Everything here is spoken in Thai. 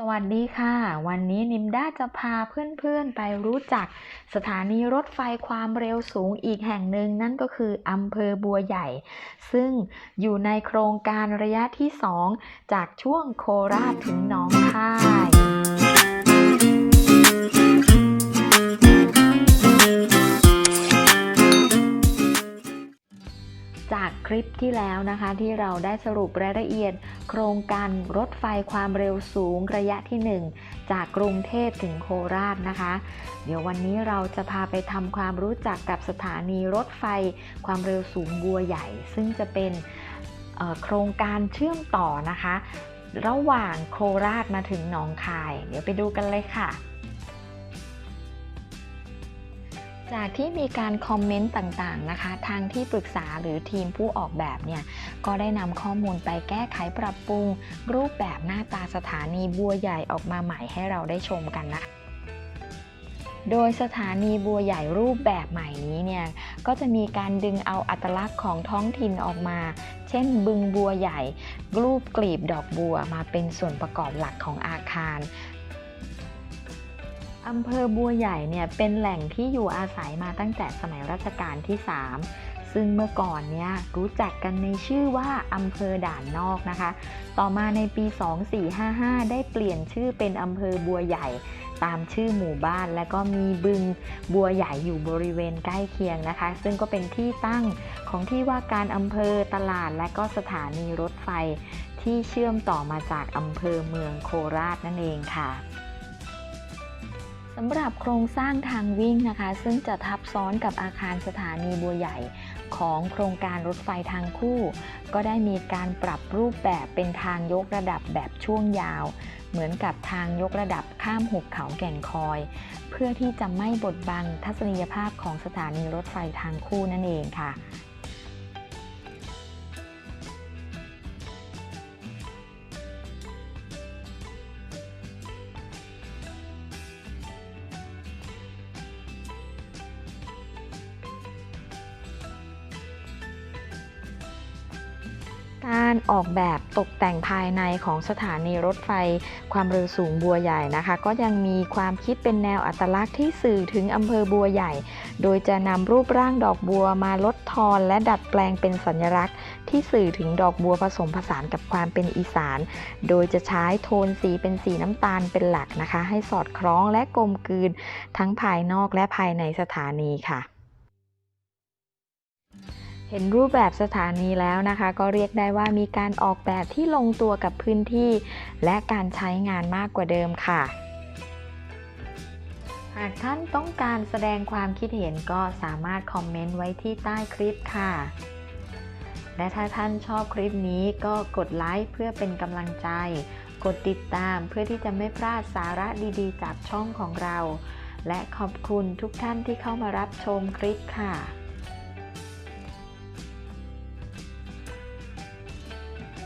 สวัสดีค่ะ วันนี้นิมด้าจะพาเพื่อนๆไปรู้จักสถานีรถไฟความเร็วสูงอีกแห่งหนึ่งนั่นก็คืออำเภอบัวใหญ่ ซึ่งอยู่ในโครงการระยะที่ 2 จากช่วงโคราชถึงหนองคาย คลิปที่แล้วนะคะ ที่เราได้สรุปรายละเอียด โครงการรถไฟความเร็วสูงระยะที่ 1 จากกรุงเทพถึงโคราชนะคะ เดี๋ยววันนี้เราจะพาไปทำความรู้จักกับสถานีรถไฟความเร็วสูงบัวใหญ่ ซึ่งจะเป็นโครงการเชื่อมต่อนะคะ ระหว่างโคราชมาถึงหนองคาย เดี๋ยวไปดูกันเลยค่ะ จากที่มีการคอมเมนต์ต่างๆนะคะ ทางที่ปรึกษาหรือทีมผู้ออกแบบเนี่ย ก็ได้นำข้อมูลไปแก้ไขปรับปรุง รูปแบบหน้าตาสถานีบัวใหญ่ออกมาใหม่ให้เราได้ชมกันนะคะโดยสถานีบัวใหญ่รูปแบบใหม่นี้เนี่ย ก็จะมีการดึงเอาอัตลักษณ์ของท้องถิ่นออกมา เช่น บึงบัวใหญ่ รูปกลีบดอกบัวมาเป็นส่วนประกอบหลักของอาคาร อำเภอบัวใหญ่เนี่ยเป็นแหล่งที่อยู่อาศัยมาตั้งแต่สมัยรัชกาลที่ 3 ซึ่งเมื่อก่อนเนี่ยรู้จักกันในชื่อว่าอำเภอด่านนอกนะคะ ต่อมาในปี 2455 ได้เปลี่ยนชื่อเป็นอำเภอบัวใหญ่ ตามชื่อหมู่บ้านและก็มีบึงบัวใหญ่อยู่บริเวณใกล้เคียงนะคะ ซึ่งก็เป็นที่ตั้งของที่ว่าการอำเภอตลาด และก็สถานีรถไฟ ที่เชื่อมต่อมาจากอำเภอเมืองโคราชนั่นเองค่ะ สำหรับโครงสร้างทางวิ่งนะคะ ซึ่งจะทับซ้อนกับอาคารสถานีบัวใหญ่ของโครงการรถไฟทางคู่ ก็ได้มีการปรับรูปแบบเป็นทางยกระดับแบบช่วงยาว เหมือนกับทางยกระดับข้ามหุบเขาแก่งคอย เพื่อที่จะไม่บดบังทัศนียภาพของสถานีรถไฟทางคู่นั่นเองค่ะ การออกแบบตกแต่งภายในของสถานีรถไฟ ความเร็วสูงบัวใหญ่นะคะ ก็ยังมีความคิดเป็นแนวอัตลักษณ์ที่สื่อถึงอำเภอบัวใหญ่ โดยจะนำรูปร่างดอกบัวมาลดทอนและดัดแปลงเป็นสัญลักษณ์ ที่สื่อถึงดอกบัวผสมผสานกับความเป็นอีสาน โดยจะใช้โทนสีเป็นสีน้ำตาลเป็นหลักนะคะ ให้สอดคล้องและกลมกลืน ทั้งภายนอกและภายในสถานีค่ะ เห็นรูปแบบสถานีแล้วนะคะ ก็เรียกได้ว่ามีการออกแบบที่ลงตัวกับพื้นที่ และการใช้งานมากกว่าเดิมค่ะ หากท่านต้องการแสดงความคิดเห็นก็สามารถคอมเมนต์ไว้ที่ใต้คลิปค่ะ และถ้าท่านชอบคลิปนี้ก็กดไลค์เพื่อเป็นกำลังใจ กดติดตามเพื่อที่จะไม่พลาดสาระดีๆ จากช่องของเรา และขอบคุณทุกท่านที่เข้ามารับชมคลิปค่ะ